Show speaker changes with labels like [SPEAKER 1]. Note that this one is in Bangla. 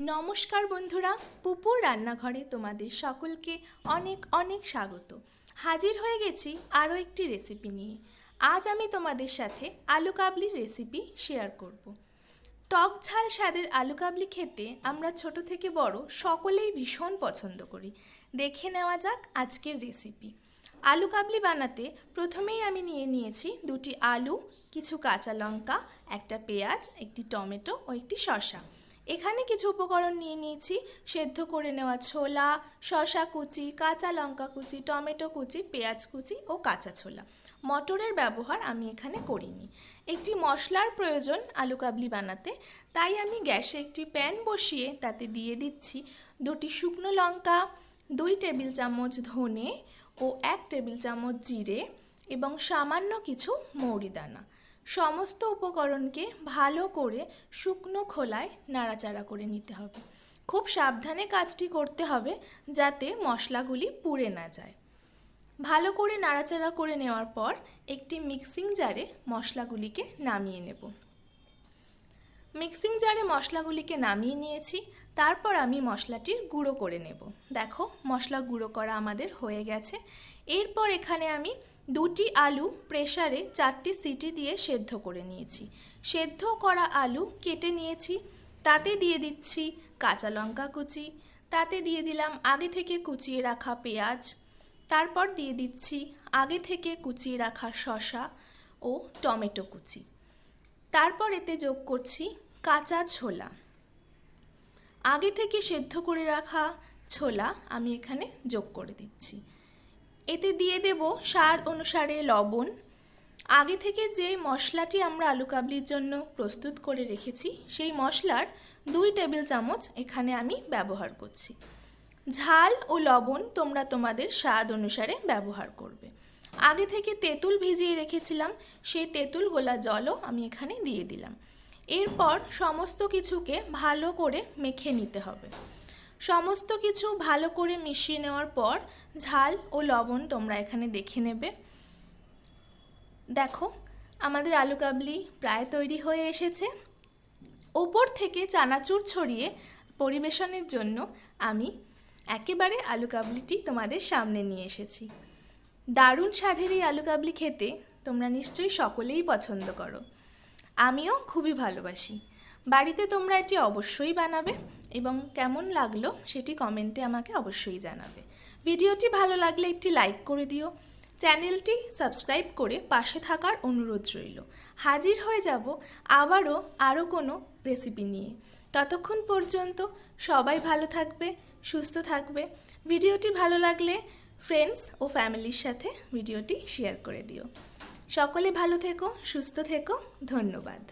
[SPEAKER 1] নমস্কার বন্ধুরা, পুপুর রান্নাঘরে তোমাদের সকলকে অনেক অনেক স্বাগত। হাজির হয়ে গেছি আরও একটি রেসিপি নিয়ে। আজ আমি তোমাদের সাথে আলু কাবলির রেসিপি শেয়ার করব। টক ঝাল স্বাদের আলু কাবলি খেতে আমরা ছোট থেকে বড় সকলেই ভীষণ পছন্দ করি। দেখে নেওয়া যাক আজকের রেসিপি আলু কাবলি বানাতে প্রথমেই আমি নিয়ে নিয়েছি দুটি আলু, কিছু কাঁচা লঙ্কা, একটা পেঁয়াজ, একটি টমেটো ও একটি শসা। এখানে কিছু উপকরণ নিয়ে নিয়েছি। সেদ্ধ করে নেওয়া ছোলা, শসা কুচি, কাঁচা লঙ্কা কুচি, টমেটো কুচি, পেঁয়াজ কুচি ও কাঁচা ছোলা। মটরের ব্যবহার আমি এখানে করিনি। একটি মশলার প্রয়োজন আলু কাবলি বানাতে, তাই আমি গ্যাসে একটি প্যান বসিয়ে তাতে দিয়ে দিচ্ছি দুটি শুকনো লঙ্কা, দুই টেবিল চামচ ধনে ও এক টেবিল চামচ জিরে এবং সামান্য কিছু মৌরি দানা সমস্ত উপকরণকে ভালো করে শুকনো খোলায় নাড়াচাড়া করে নিতে হবে। খুব সাবধানে কাজটি করতে হবে যাতে মশলাগুলি পুড়ে না যায়। ভালো করে নাড়াচাড়া করে নেওয়ার পর একটি মিক্সিং জারে মশলাগুলিকে নামিয়ে নেব। মিক্সিং জারে মশলাগুলিকে নামিয়ে নিয়েছি, তারপর আমি মশলাটির গুঁড়ো করে নেব। দেখো, মশলা গুঁড়ো করা আমাদের হয়ে গেছে। এরপর এখানে আমি দুটি আলু প্রেসারে চারটি সিটি দিয়ে সেদ্ধ করে নিয়েছি। সেদ্ধ করা আলু কেটে নিয়েছি, তাতে দিয়ে দিচ্ছি কাঁচা লঙ্কা কুচি, তাতে দিয়ে দিলাম আগে থেকে কুচিয়ে রাখা পেঁয়াজ, তারপর দিয়ে দিচ্ছি আগে থেকে কুচিয়ে রাখা শসা ও টমেটো কুচি। তারপর এতে যোগ করছি কাঁচা ছোলা। আগে থেকে সেদ্ধ করে রাখা ছোলা আমি এখানে যোগ করে দিচ্ছি। এতে দিয়ে দেব স্বাদ অনুসারে লবণ। আগে থেকে যে মশলাটি আমরা আলু কাবলির জন্য প্রস্তুত করে রেখেছি, সেই মশলার দুই টেবিল চামচ এখানে আমি ব্যবহার করছি। ঝাল ও লবণ তোমরা তোমাদের স্বাদ অনুসারে ব্যবহার করবে। আগে থেকে তেঁতুল ভিজিয়ে রেখেছিলাম, সেই তেঁতুল গোলা জলও আমি এখানে দিয়ে দিলাম। এরপর সমস্ত কিছুকে ভালো করে মেখে নিতে হবে। সমস্ত কিছু ভালো করে মিশিয়ে নেওয়ার পর ঝাল ও লবণ তোমরা এখানে দেখে নেবে। দেখো, আমাদের আলু কাবলি প্রায় তৈরি হয়ে এসেছে। ওপর থেকে চানাচুর ছড়িয়ে পরিবেশনের জন্য আমি একেবারে আলু কাবলিটি তোমাদের সামনে নিয়ে এসেছি। দারুণ স্বাদের এই আলু কাবলি খেতে তোমরা নিশ্চয়ই সকলেই পছন্দ করো। আমিও খুবই ভালোবাসি। বাড়িতে তোমরা এটি অবশ্যই বানাবে। এবং কেমন লাগল সেটি কমেন্টে আমাকে অবশ্যই জানাবে। ভিডিওটি ভালো লাগলে একটি লাইক করে দিও। চ্যানেলটি সাবস্ক্রাইব করে পাশে থাকার অনুরোধ রইল। হাজির হয়ে যাব আবারও আরও কোনো রেসিপি নিয়ে। ততক্ষণ পর্যন্ত সবাই ভালো থাকবে, সুস্থ থাকবে। ভিডিওটি ভালো লাগলে ফ্রেন্ডস ও ফ্যামিলির সাথে ভিডিওটি শেয়ার করে দিও। সকলে ভালো থেকো, সুস্থ থেকো। ধন্যবাদ।